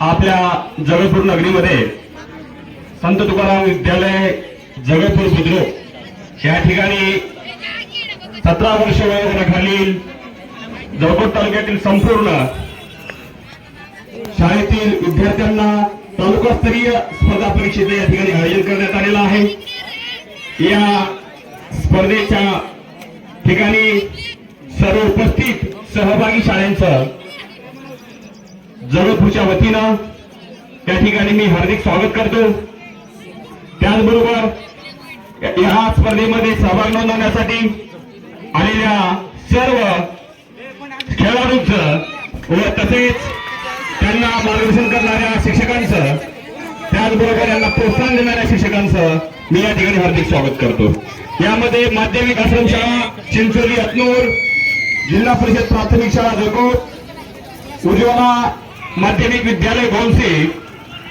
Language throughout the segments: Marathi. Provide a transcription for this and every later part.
आपल्या जगतपूर नगरीमध्ये संत तुकाराम विद्यालय जगतपूर बुद्रुक. या ठिकाणी सतरा वर्ष वयोगटाखालील जळकोट तालुक्यातील संपूर्ण शाळेतील विद्यार्थ्यांना तालुकास्तरीय स्पर्धा परीक्षेचं या ठिकाणी आयोजन करण्यात आलेलं आहे. या स्पर्धेच्या ठिकाणी सर्व उपस्थित सहभागी शाळांचं जगतपूरच्या वतीनं त्या ठिकाणी मी हार्दिक स्वागत करतो. त्याचबरोबर या स्पर्धेमध्ये सहभाग नोंदवण्यासाठी आलेल्या सर्व खेळाडूंचं व तसेच त्यांना मार्गदर्शन करणाऱ्या शिक्षकांचं त्याचबरोबर यांना प्रोत्साहन देणाऱ्या शिक्षकांचं मी या ठिकाणी हार्दिक स्वागत करतो. यामध्ये माध्यमिक आश्रमशाळा चिंचोली अतनूर जिल्हा परिषद प्राथमिक शाळा जगोट उज्ज्वला माध्यमिक विद्यालय गोंसे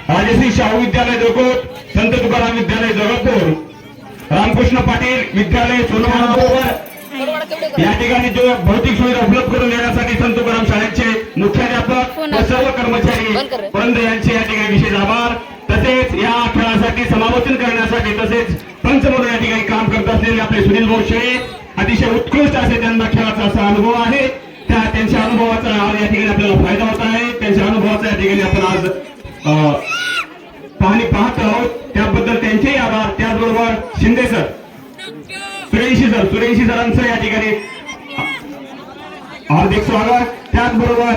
राजश्री शाहू विद्यालय जळकोट संत तुकाराम विद्यालय जळकोट रामकृष्ण पाटील विद्यालय सोनवाडा या ठिकाणी जो भौतिक सुविधा उपलब्ध करून देण्यासाठी संत तुकाराम शाळेचे मुख्याध्यापक व सर्व कर्मचारी बंद यांचे या ठिकाणी विशेष आभार. तसेच या खेळासाठी समालोचन करण्यासाठी तसेच पंच म्हणून या ठिकाणी काम करत असलेले आपले सुनील भाऊ शेळे अतिशय उत्कृष्ट असे त्यांना अनुभवाचा या ठिकाणी आपण आज पाहणी पाहत आहोत. त्याबद्दल त्यांचेही आभार. त्याचबरोबर शिंदे सर. सुरेशी सर. सुरेशी सरांचं या ठिकाणी हार्दिक स्वागत. त्याचबरोबर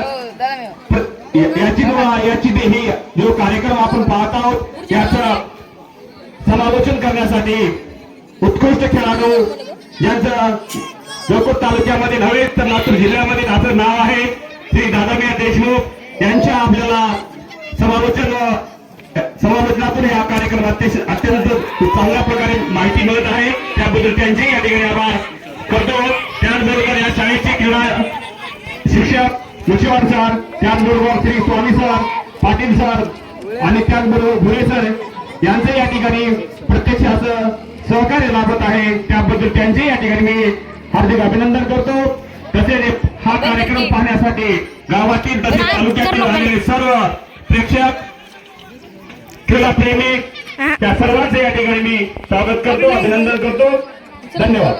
प्र- या- याची याची ते ही जो कार्यक्रम आपण पाहत आहोत याचं समालोचन करण्यासाठी उत्कृष्ट खेळाडू यांचं जळकोट तालुक्यामध्ये नव्हे तर लातूर जिल्ह्यामध्ये त्याचं नाव आहे श्री दादामिया देशमुख. यांच्या आपल्याला समालोचन समालोचनातून हा कार्यक्रम अत्यंत अत्यंत चांगल्या प्रकारे माहिती मिळत आहे. त्याबद्दल त्यांचे या ठिकाणी आभार करतो. त्याचबरोबर या शाळेचे क्रीडा शिक्षक मुशिवार सर त्याचबरोबर श्री स्वामी सर पाटील सर आणि त्याचबरोबर भुरे सर यांचे या ठिकाणी प्रत्यक्ष असं सहकार्य लाभत आहे. त्याबद्दल त्यांचे या ठिकाणी मी हार्दिक अभिनंदन करतो. तसेच हा कार्यक्रम पाहण्यासाठी गावातील तसेच तालुक्यातील आलेले सर्व प्रेक्षक क्रीडा प्रेमी त्या सर्वांचे या ठिकाणी मी स्वागत करतो अभिनंदन करतो. धन्यवाद.